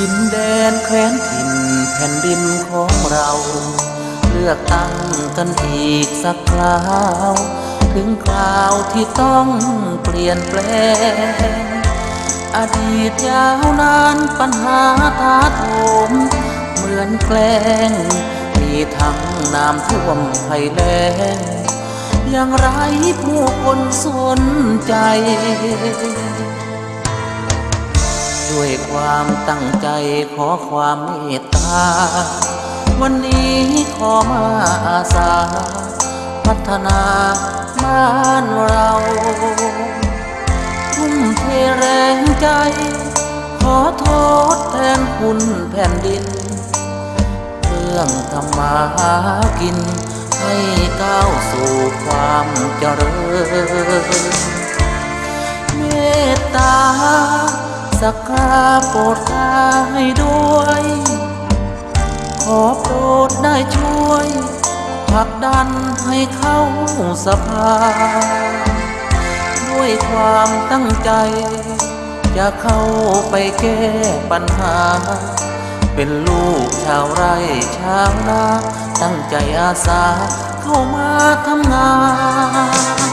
ดินแดนแคว้นถิ่นแผ่นดินของเรา เลือกตั้งกันอีกสักคราว ถึงคราวที่ต้องเปลี่ยนแปลง อดีตยาวนานปัญหาถาโถมเหมือนแกล้ง มีทั้งน้ำท่วมภัยแล้งยังไรผู้คนสนใจ ด้วยความตั้งใจขอความเมตตา วันนี้ขอมาอาสา พัฒนาบ้านเราทุ่มเทแรงใจ ขอโทษแทนคุณแผ่นดิน เรื่องทำมาหากิน ให้ก้าวสู่ความเจริญ สักการะโปรดข้าให้ด้วย ขอโปรดได้ช่วยผลักดันให้เข้าสภา ด้วยความตั้งใจ จะเข้าไปแก้ปัญหา เป็นลูกชาวไร่ชาวนาตั้งใจอาสาเข้ามาทำงาน